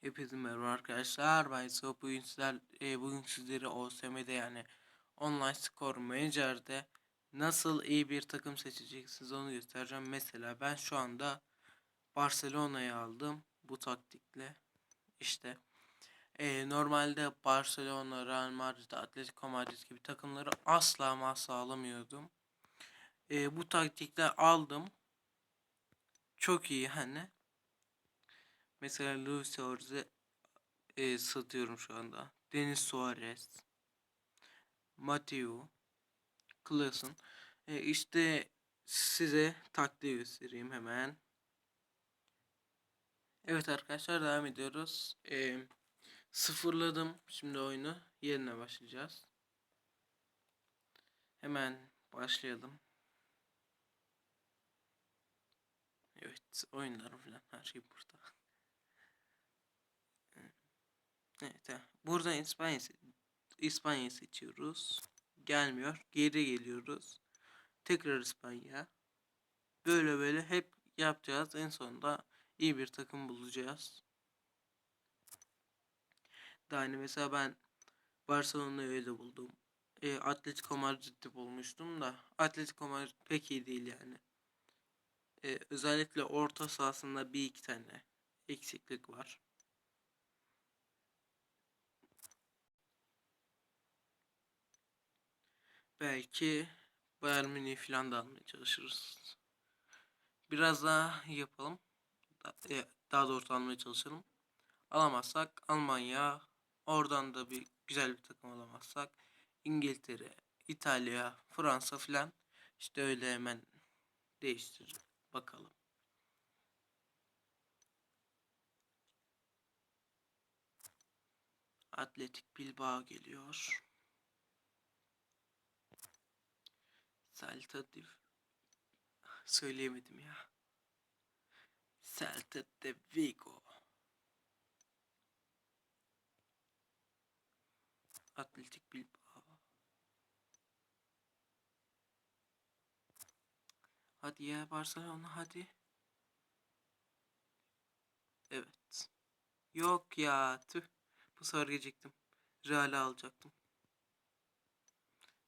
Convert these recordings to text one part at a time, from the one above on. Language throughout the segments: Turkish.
Hepinize merhaba arkadaşlar. Ben Yusuf. Bugün, sizler, e, bugün sizlere OSM'de yani Online Score Manager'de nasıl iyi bir takım seçeceksiniz onu göstereceğim. Mesela ben şu anda Barcelona'yı aldım bu taktikle. İşte e, normalde Barcelona, Real Madrid, Atletico Madrid gibi takımları asla ama alamıyordum. E, bu taktikle aldım. Çok iyi hani. Mesela Luis Suarez'e e, satıyorum şu anda. Denis Suarez. Mateo. Klassen. E, işte size taktiği göstereyim hemen. Evet arkadaşlar devam ediyoruz. E, sıfırladım şimdi oyunu. Yerine başlayacağız. Hemen başlayalım. Evet oyunlarım falan her şey burada. Evet, evet. Buradan İspanya İspanya seçiyoruz. Gelmiyor. Geri geliyoruz. Tekrar İspanya. Böyle böyle hep yapacağız. En sonunda iyi bir takım bulacağız. Daha hani mesela ben Barcelona'yı öyle buldum. E, Atletico Madrid'i bulmuştum da Atletico Madrid pek iyi değil yani. E, özellikle orta sahasında bir iki tane eksiklik var. Belki Bayern Münih falan da almaya çalışırız. Biraz daha yapalım. E, daha doğrusu almaya çalışalım. Alamazsak Almanya, oradan da bir güzel bir takım alamazsak İngiltere, İtalya, Fransa falan işte öyle hemen değiştir bakalım. Atletik Bilbao geliyor. De söyleyemedim ya. Celta de Vigo. Atletik Bilbao. Hadi ya Barcelona hadi. Evet. Yok ya tüh. Bu sefer geçecektim. Real'i alacaktım.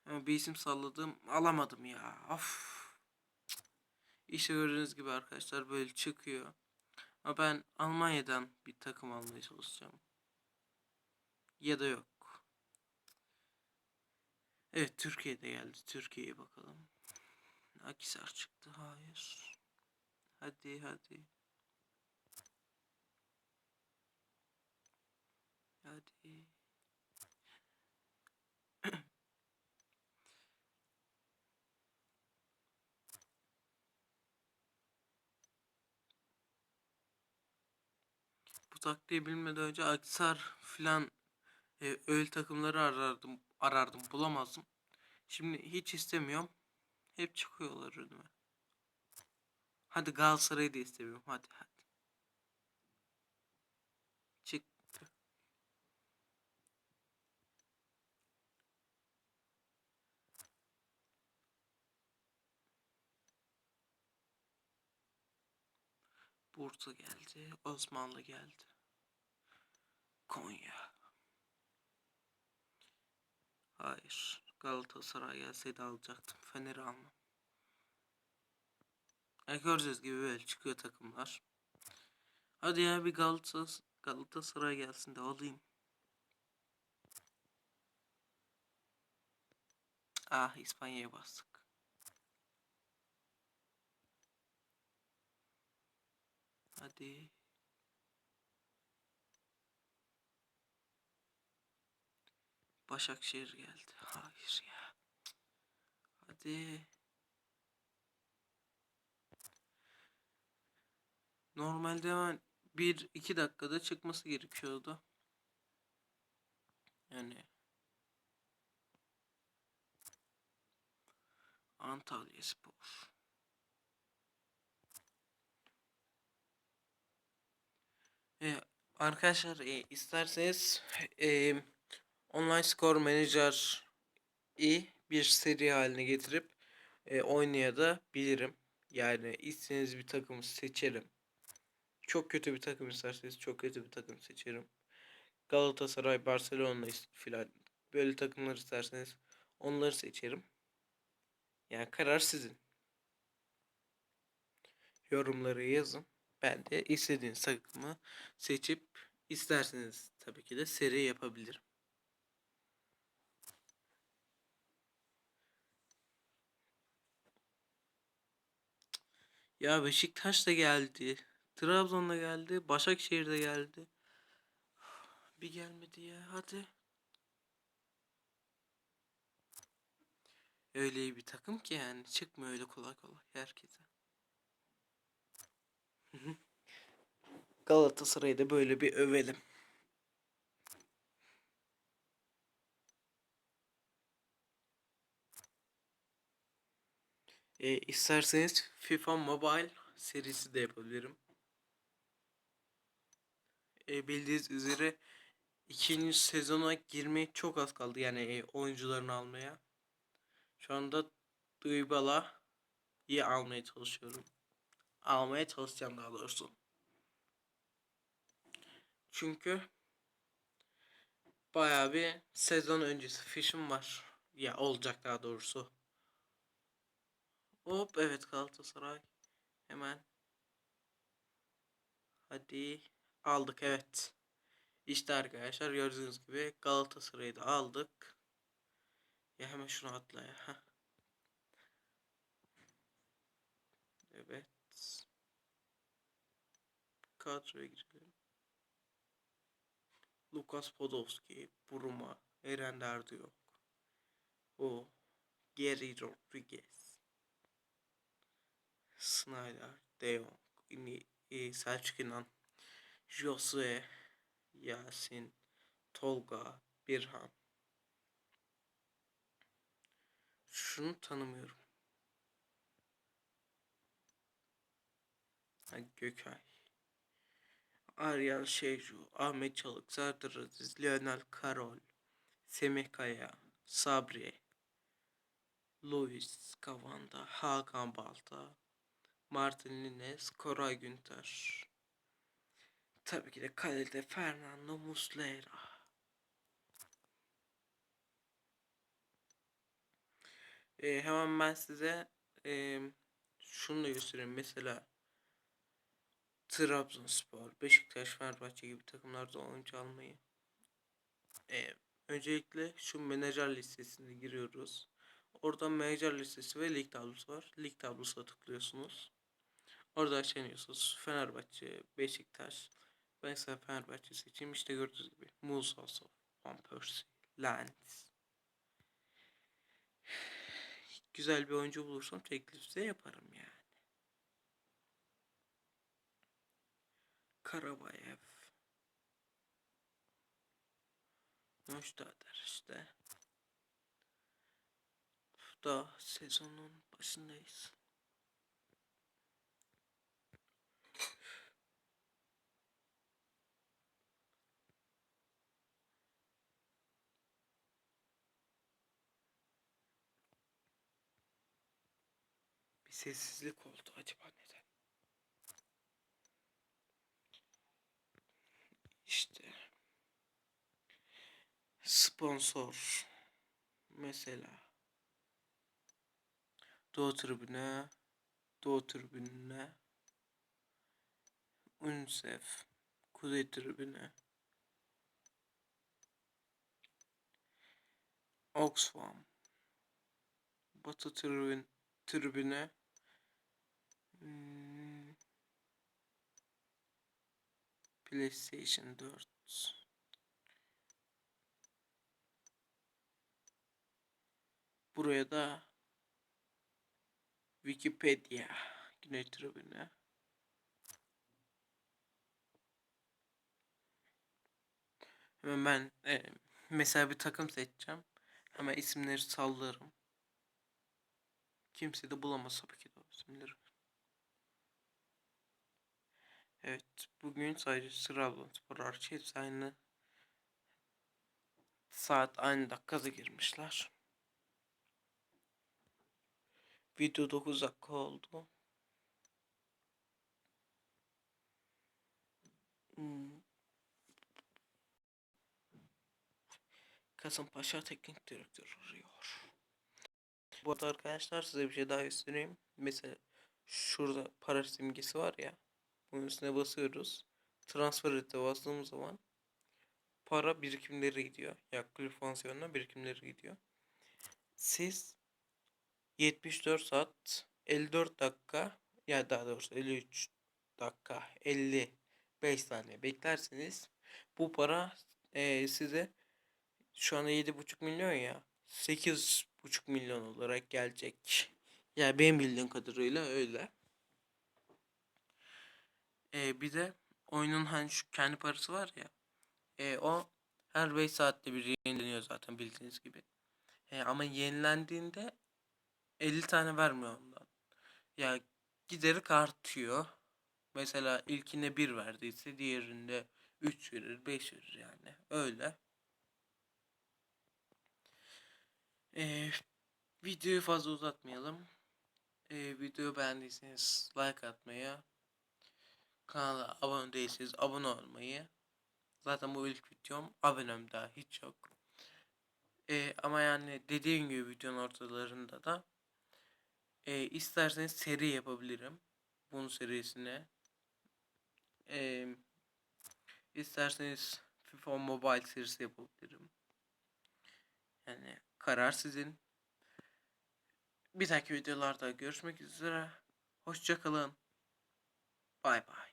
Ama bir isim salladım. Alamadım ya. Of. İşte gördüğünüz gibi arkadaşlar böyle çıkıyor. Ama ben Almanya'dan bir takım almaya çalışacağım. Ya da yok. Evet Türkiye'de geldi. Türkiye'ye bakalım. Akisar çıktı. Hayır. Hadi hadi. Hadi. Taktiği bilmeden önce Aksar filan e, öyle takımları arardım arardım bulamazdım. Şimdi hiç istemiyorum. Hep çıkıyorlar önüme. Hadi Galatasaray'ı da istemiyorum. Hadi hadi. Çıktı. Bursa geldi. Osmanlı geldi. Konya. Hayır. Galatasaray gelseydi alacaktım. Fener'i almam. E göreceğiz gibi böyle çıkıyor takımlar. Hadi ya bir Galatasaray, Galatasaray gelsin de alayım. Ah İspanya'ya bastık. Hadi. Başakşehir geldi. Hayır ya. Hadi. Normalde hemen 1-2 dakikada çıkması gerekiyordu. Yani Antalya Spor. Ee, arkadaşlar e, isterseniz e, Online Score Manager i bir seri haline getirip e, oynayabilirim. Yani istediğiniz bir takımı seçerim. Çok kötü bir takım isterseniz çok kötü bir takım seçerim. Galatasaray, Barcelona filan böyle takımlar isterseniz onları seçerim. Yani karar sizin. Yorumları yazın. Ben de istediğiniz takımı seçip isterseniz tabii ki de seri yapabilirim. Ya Beşiktaş da geldi. Trabzon da geldi. Başakşehir de geldi. Bir gelmedi ya. Hadi. Öyle bir takım ki yani. Çıkmıyor öyle kolay kolay herkese. Galatasaray'ı da böyle bir övelim. E, isterseniz FIFA Mobile serisi de yapabilirim. E, bildiğiniz üzere ikinci sezona girmeye çok az kaldı yani e, oyuncularını almaya. Şu anda Dybala'yı almaya çalışıyorum. Almaya çalışacağım daha doğrusu. Çünkü bayağı bir sezon öncesi fişim var. Ya olacak daha doğrusu. Hop evet Galatasaray. Hemen. Hadi aldık evet. İşte arkadaşlar gördüğünüz gibi Galatasaray'ı da aldık. Ya hemen şunu atla ya. Evet. Kadroya girelim. Lukas Podolski, Buruma, Eren Derdi yok. O, Geri Rodriguez. Snyder, De Jong, e, Selçuk İnan, Yasin, Tolga, Birhan. Şunu tanımıyorum. Gökay. Aryan Şeycu, Ahmet Çalık, Serdar Aziz, Lionel Karol, Semih Kaya, Sabri, Luis Kavanda, Hakan Balta, Martin Lines, Koray Günter. Tabii ki de kalede Fernando Muslera. Ee, hemen ben size e, şunu da göstereyim. Mesela Trabzonspor, Beşiktaş, Fenerbahçe gibi takımlarda oyuncu almayı. Ee, öncelikle şu menajer listesine giriyoruz. Orada menajer listesi ve lig tablosu var. Lig tablosuna tıklıyorsunuz. Orada aşağınıyorsunuz. Fenerbahçe, Beşiktaş. Ben mesela Fenerbahçe seçeyim. İşte gördüğünüz gibi. Musa Van Persie, Lens. Güzel bir oyuncu bulursam teklif size yaparım yani. Karabayev. Müştader işte. Da sezonun başındayız. Bir sessizlik oldu. Acaba neden? İşte. Sponsor. Mesela. Doğu Tribüne. Doğu Tribününe. UNICEF. Kuzey Tribüne. Oxfam. Batı Tribün Tribüne hmm, PlayStation 4 Buraya da Wikipedia Güney Tribüne Hemen ben e, mesela bir takım seçeceğim. Hemen isimleri sallarım. Kimse de bulamaz tabii ki de isimleri. Evet bugün sadece Trabzonspor hariç hepsi aynı saat aynı dakikada girmişler. Video 9 dakika oldu. Hmm. Kasımpaşa Teknik Direktörü arıyor. Bu arada arkadaşlar size bir şey daha göstereyim. Mesela şurada para simgesi var ya. Bunun üstüne basıyoruz. Transfer ete bastığımız zaman para birikimleri gidiyor. Ya kulüp fonksiyonuna birikimleri gidiyor. Siz 74 saat 54 dakika ya daha doğrusu 53 dakika 55 saniye beklerseniz bu para eee, size şu anda 7,5 milyon ya 8,5 milyon olarak gelecek. Yani benim bildiğim kadarıyla öyle. Eee, bir de oyunun hani şu kendi parası var ya. eee, o her 5 saatte bir yenileniyor zaten bildiğiniz gibi. Eee, ama yenilendiğinde 50 tane vermiyor ondan. Ya giderek artıyor. Mesela ilkine 1 verdiyse diğerinde 3 verir, 5 verir yani. Öyle. Ee, videoyu fazla uzatmayalım. Ee, videoyu beğendiyseniz like atmayı, kanala abone değilseniz abone olmayı. Zaten bu ilk videom, abonem daha hiç yok. Ee, ama yani dediğim gibi videonun ortalarında da e, isterseniz seri yapabilirim. Bunun serisine. E, isterseniz FIFA Mobile serisi yapabilirim. Yani karar sizin. Bir dahaki videolarda görüşmek üzere. Hoşçakalın. Bay bay.